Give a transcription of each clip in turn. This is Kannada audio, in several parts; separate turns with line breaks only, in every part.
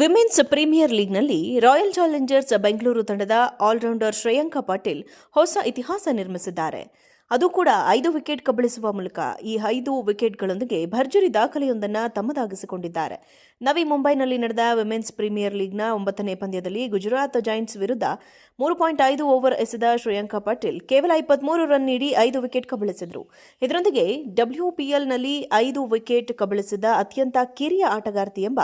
ವಿಮೆನ್ಸ್ ಪ್ರೀಮಿಯರ್ ಲೀಗ್ನಲ್ಲಿ ರಾಯಲ್ ಚಾಲೆಂಜರ್ಸ್ ಬೆಂಗಳೂರು ತಂಡದ ಆಲ್ರೌಂಡರ್ ಶ್ರೇಯಾಂಕ ಪಾಟೀಲ್ ಹೊಸ ಇತಿಹಾಸ ನಿರ್ಮಿಸಿದ್ದಾರೆ. ಅದು ಕೂಡ ಐದು ವಿಕೆಟ್ ಕಬಳಿಸುವ ಮೂಲಕ ಈ ಐದು ವಿಕೆಟ್ಗಳೊಂದಿಗೆ ಭರ್ಜರಿ ದಾಖಲೆಯೊಂದನ್ನು ತಮ್ಮದಾಗಿಸಿಕೊಂಡಿದ್ದಾರೆ. ನವಿ ಮುಂಬೈನಲ್ಲಿ ನಡೆದ ವಿಮೆನ್ಸ್ ಪ್ರೀಮಿಯರ್ ಲೀಗ್ನ ಒಂಬತ್ತನೇ ಪಂದ್ಯದಲ್ಲಿ ಗುಜರಾತ್ ಜೈಂಟ್ಸ್ ವಿರುದ್ಧ ಮೂರು ಪಾಯಿಂಟ್ ಐದು ಓವರ್ ಎಸೆದ ಶ್ರೇಯಾಂಕಾ ಪಾಟೀಲ್ ಕೇವಲ ಇಪ್ಪತ್ಮೂರು ರನ್ ನೀಡಿ ಐದು ವಿಕೆಟ್ ಕಬಳಿಸಿದರು. ಇದರೊಂದಿಗೆ ಡಬ್ಲ್ಯೂಪಿಎಲ್ನಲ್ಲಿ ಐದು ವಿಕೆಟ್ ಕಬಳಿಸಿದ ಅತ್ಯಂತ ಕಿರಿಯ ಆಟಗಾರ್ತಿ ಎಂಬ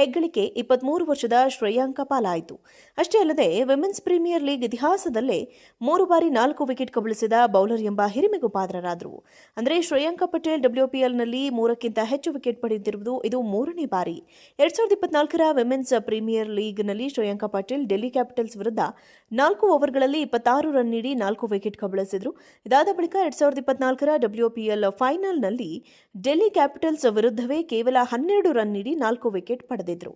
ಹೆಗ್ಗಳಿಕೆ ಇಪ್ಪತ್ಮೂರು ವರ್ಷದ ಶ್ರೇಯಾಂಕ ಪಾಲಾಯಿತು. ಅಷ್ಟೇ ಅಲ್ಲದೆ ವಿಮೆನ್ಸ್ ಪ್ರೀಮಿಯರ್ ಲೀಗ್ ಇತಿಹಾಸದಲ್ಲೇ ಮೂರು ಬಾರಿ ನಾಲ್ಕು ವಿಕೆಟ್ ಕಬಳಿಸಿದ ಬೌಲರ್ ಎಂಬ ಹಿರಿಮೆಗೂ ಪಾತ್ರರಾದರು ಅಂದರೆ ಶ್ರೇಯಾಂಕಾ ಪಟೇಲ್ ಡಬ್ಲ್ಯೂಪಿಎಲ್ನಲ್ಲಿ ಮೂರಕ್ಕಿಂತ ಹೆಚ್ಚು ವಿಕೆಟ್ ಪಡೆದಿರುವುದು ಇದು ಮೂರನೇ ಬಾರಿ. ಎರಡ್ ಸಾವಿರದ ಇಪ್ಪತ್ನಾಲ್ಕರ ವಿಮೆನ್ಸ್ ಪ್ರೀಮಿಯರ್ ಲೀಗ್ನಲ್ಲಿ ಶ್ರೇಯಾಂಕಾ ಪಟೇಲ್ ಡೆಲ್ಲಿ ಕ್ಯಾಪಿಟಲ್ಸ್ ವಿರುದ್ಧ ನಾಲ್ಕು ಓವರ್ಗಳಲ್ಲಿ ಇಪ್ಪತ್ತಾರು ರನ್ ನೀಡಿ ನಾಲ್ಕು ವಿಕೆಟ್ ಕಬಳಿಸಿದರು. ಇದಾದ ಬಳಿಕ ಎರಡ್ ಸಾವಿರದ ಇಪ್ಪತ್ನಾಲ್ಕರ ಡಬ್ಲ್ಯೂಪಿಎಲ್ ಫೈನಲ್ನಲ್ಲಿ ಡೆಲ್ಲಿ ಕ್ಯಾಪಿಟಲ್ಸ್ ವಿರುದ್ಧವೇ ಕೇವಲ ಹನ್ನೆರಡು ರನ್ ನೀಡಿ ನಾಲ್ಕು ವಿಕೆಟ್ ಪಡೆದಿದ್ರು.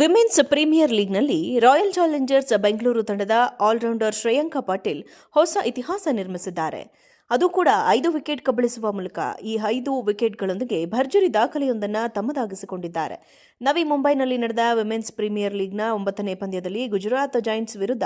ವಿಮೆನ್ಸ್ ಪ್ರೀಮಿಯರ್ ಲೀಗ್ನಲ್ಲಿ ರಾಯಲ್ ಚಾಲೆಂಜರ್ಸ್ ಬೆಂಗಳೂರು ತಂಡದ ಆಲ್ರೌಂಡರ್ ಶ್ರೇಯಾಂಕ ಪಾಟೀಲ್ ಹೊಸ ಇತಿಹಾಸ ನಿರ್ಮಿಸಿದ್ದಾರೆ. ಅದು ಕೂಡ ಐದು ವಿಕೆಟ್ ಕಬಳಿಸುವ ಮೂಲಕ ಈ ಐದು ವಿಕೆಟ್ಗಳೊಂದಿಗೆ ಭರ್ಜರಿ ದಾಖಲೆಯೊಂದನ್ನು ತಮ್ಮದಾಗಿಸಿಕೊಂಡಿದ್ದಾರೆ. ನವಿ ಮುಂಬೈನಲ್ಲಿ ನಡೆದ ವಿಮೆನ್ಸ್ ಪ್ರೀಮಿಯರ್ ಲೀಗ್ನ ಒಂಬತ್ತನೇ ಪಂದ್ಯದಲ್ಲಿ ಗುಜರಾತ್ ಜೈಂಟ್ಸ್ ವಿರುದ್ಧ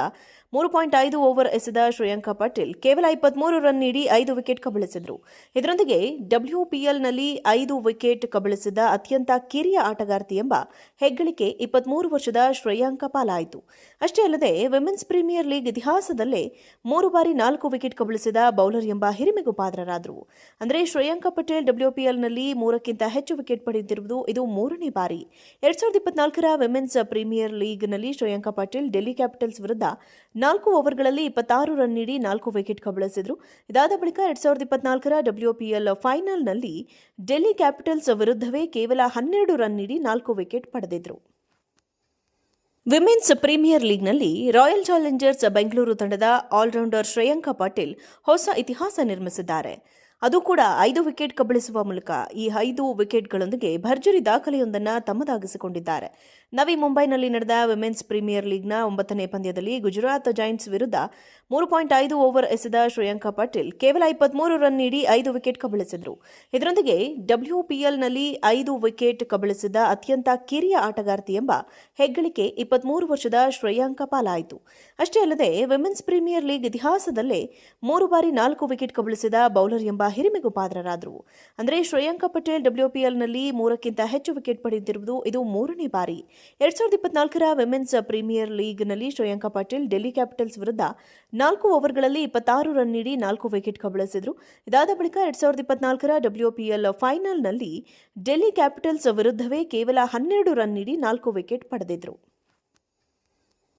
ಮೂರು ಪಾಯಿಂಟ್ ಐದು ಓವರ್ ಎಸೆದ ಶ್ರೇಯಾಂಕಾ ಪಾಟೀಲ್ ಕೇವಲ ಇಪ್ಪತ್ಮೂರು ರನ್ ನೀಡಿ ಐದು ವಿಕೆಟ್ ಕಬಳಿಸಿದರು. ಇದರೊಂದಿಗೆ ಡಬ್ಲ್ಯೂಪಿಎಲ್ನಲ್ಲಿ ಐದು ವಿಕೆಟ್ ಕಬಳಿಸಿದ ಅತ್ಯಂತ ಕಿರಿಯ ಆಟಗಾರ್ತಿ ಎಂಬ ಹೆಗ್ಗಳಿಕೆ ಇಪ್ಪತ್ಮೂರು ವರ್ಷದ ಶ್ರೇಯಾಂಕ ಪಾಲಾಯಿತು. ಅಷ್ಟೇ ಅಲ್ಲದೆ ವಿಮೆನ್ಸ್ ಪ್ರೀಮಿಯರ್ ಲೀಗ್ ಇತಿಹಾಸದಲ್ಲೇ ಮೂರು ಬಾರಿ ನಾಲ್ಕು ವಿಕೆಟ್ ಕಬಳಿಸಿದ ಬೌಲರ್ ಎಂಬ ಹಿರಿಮೆಗೂ ಪಾತ್ರರಾದರು. ಅಂದರೆ ಶ್ರೇಯಾಂಕ ಪಟೇಲ್ ಡಬ್ಲ್ಯೂಪಿಎಲ್ನಲ್ಲಿ ಮೂರಕ್ಕಿಂತ ಹೆಚ್ಚು ವಿಕೆಟ್ ಪಡೆದಿರುವುದು ಇದು ಮೂರನೇ ಬಾರಿ. ಎರಡ್ ಸಾವಿರದ ಇಪ್ಪತ್ನಾಲ್ಕರ ವಿಮೆನ್ಸ್ ಪ್ರೀಮಿಯರ್ ಲೀಗ್ನಲ್ಲಿ ಶ್ರೇಯಾಂಕ ಪಟೇಲ್ ಡೆಲ್ಲಿ ಕ್ಯಾಪಿಟಲ್ಸ್ ವಿರುದ್ಧ ನಾಲ್ಕು ಓವರ್ಗಳಲ್ಲಿ ಇಪ್ಪತ್ತಾರು ರನ್ ನೀಡಿ ನಾಲ್ಕು ವಿಕೆಟ್ ಕಬಳಿಸಿದರು. ಇದಾದ ಬಳಿಕ ಎರಡ್ ಸಾವಿರದ ಇಪ್ಪತ್ನಾಲ್ಕರ ಡಬ್ಲ್ಯೂಪಿಎಲ್ ಫೈನಲ್ನಲ್ಲಿ ಡೆಲ್ಲಿ ಕ್ಯಾಪಿಟಲ್ಸ್ ವಿರುದ್ಧವೇ ಕೇವಲ ಹನ್ನೆರಡು ರನ್ ನೀಡಿ ನಾಲ್ಕು ವಿಕೆಟ್ ಪಡೆದಿದ್ರು. ವಿಮೆನ್ಸ್ ಪ್ರೀಮಿಯರ್ ಲೀಗ್ನಲ್ಲಿ ರಾಯಲ್ ಚಾಲೆಂಜರ್ಸ್ ಬೆಂಗಳೂರು ತಂಡದ ಆಲ್ರೌಂಡರ್ ಶ್ರೇಯಾಂಕ ಪಾಟೀಲ್ ಹೊಸ ಇತಿಹಾಸ ನಿರ್ಮಿಸಿದ್ದಾರೆ. ಅದು ಕೂಡ ಐದು ವಿಕೆಟ್ ಕಬಳಿಸುವ ಮೂಲಕ ಈ ಐದು ವಿಕೆಟ್ಗಳೊಂದಿಗೆ ಭರ್ಜರಿ ದಾಖಲೆಯೊಂದನ್ನು ತಮ್ಮದಾಗಿಸಿಕೊಂಡಿದ್ದಾರೆ. ನವಿ ಮುಂಬೈನಲ್ಲಿ ನಡೆದ ವಿಮೆನ್ಸ್ ಪ್ರೀಮಿಯರ್ ಲೀಗ್ನ ಒಂಬತ್ತನೇ ಪಂದ್ಯದಲ್ಲಿ ಗುಜರಾತ್ ಜೈಂಟ್ಸ್ ವಿರುದ್ಧ ಮೂರು ಪಾಯಿಂಟ್ ಐದು ಓವರ್ ಎಸೆದ ಶ್ರೇಯಾಂಕಾ ಪಾಟೀಲ್ ಕೇವಲ ಇಪ್ಪತ್ಮೂರು ರನ್ ನೀಡಿ ಐದು ವಿಕೆಟ್ ಕಬಳಿಸಿದರು. ಇದರೊಂದಿಗೆ ಡಬ್ಲ್ಯೂಪಿಎಲ್ನಲ್ಲಿ ಐದು ವಿಕೆಟ್ ಕಬಳಿಸಿದ ಅತ್ಯಂತ ಕಿರಿಯ ಆಟಗಾರ್ತಿ ಎಂಬ ಹೆಗ್ಗಳಿಕೆ ಇಪ್ಪತ್ಮೂರು ವರ್ಷದ ಶ್ರೇಯಾಂಕ ಪಾಲಾಯಿತು. ಅಷ್ಟೇ ಅಲ್ಲದೆ ವಿಮೆನ್ಸ್ ಪ್ರೀಮಿಯರ್ ಲೀಗ್ ಇತಿಹಾಸದಲ್ಲೇ ಮೂರು ಬಾರಿ ನಾಲ್ಕು ವಿಕೆಟ್ ಕಬಳಿಸಿದ ಬೌಲರ್ ಎಂಬ ಹಿರಿಮೆಗೂ ಪಾತ್ರರಾದರು. ಅಂದರೆ ಶ್ರೇಯಾಂಕ ಪಟೇಲ್ ಡಬ್ಲ್ಯೂಪಿಎಲ್ನಲ್ಲಿ ಮೂರಕ್ಕಿಂತ ಹೆಚ್ಚು ವಿಕೆಟ್ ಪಡೆದಿರುವುದು ಇದು ಮೂರನೇ ಬಾರಿ. ಎರಡ್ ಸಾವಿರದ ಇಪ್ಪತ್ನಾಲ್ಕರ ವಿಮೆನ್ಸ್ ಪ್ರೀಮಿಯರ್ ಲೀಗ್ನಲ್ಲಿ ಶ್ರೇಯಾಂಕ ಪಟೇಲ್ ಡೆಲ್ಲಿ ಕ್ಯಾಪಿಟಲ್ಸ್ ವಿರುದ್ಧ ನಾಲ್ಕು ಓವರ್ಗಳಲ್ಲಿ ಇಪ್ಪತ್ತಾರು ರನ್ ನೀಡಿ ನಾಲ್ಕು ವಿಕೆಟ್ ಕಬಳಿಸಿದರು ಇದಾದ ಬಳಿಕ ಎರಡ್ ಸಾವಿರದ ಇಪ್ಪತ್ನಾಲ್ಕರ ಡಬ್ಲ್ಯೂಪಿಎಲ್ ಫೈನಲ್ನಲ್ಲಿ ಡೆಲ್ಲಿ ಕ್ಯಾಪಿಟಲ್ಸ್ ವಿರುದ್ಧವೇ ಕೇವಲ ಹನ್ನೆರಡು ರನ್ ನೀಡಿ ನಾಲ್ಕು ವಿಕೆಟ್ ಪಡೆದಿದ್ರು.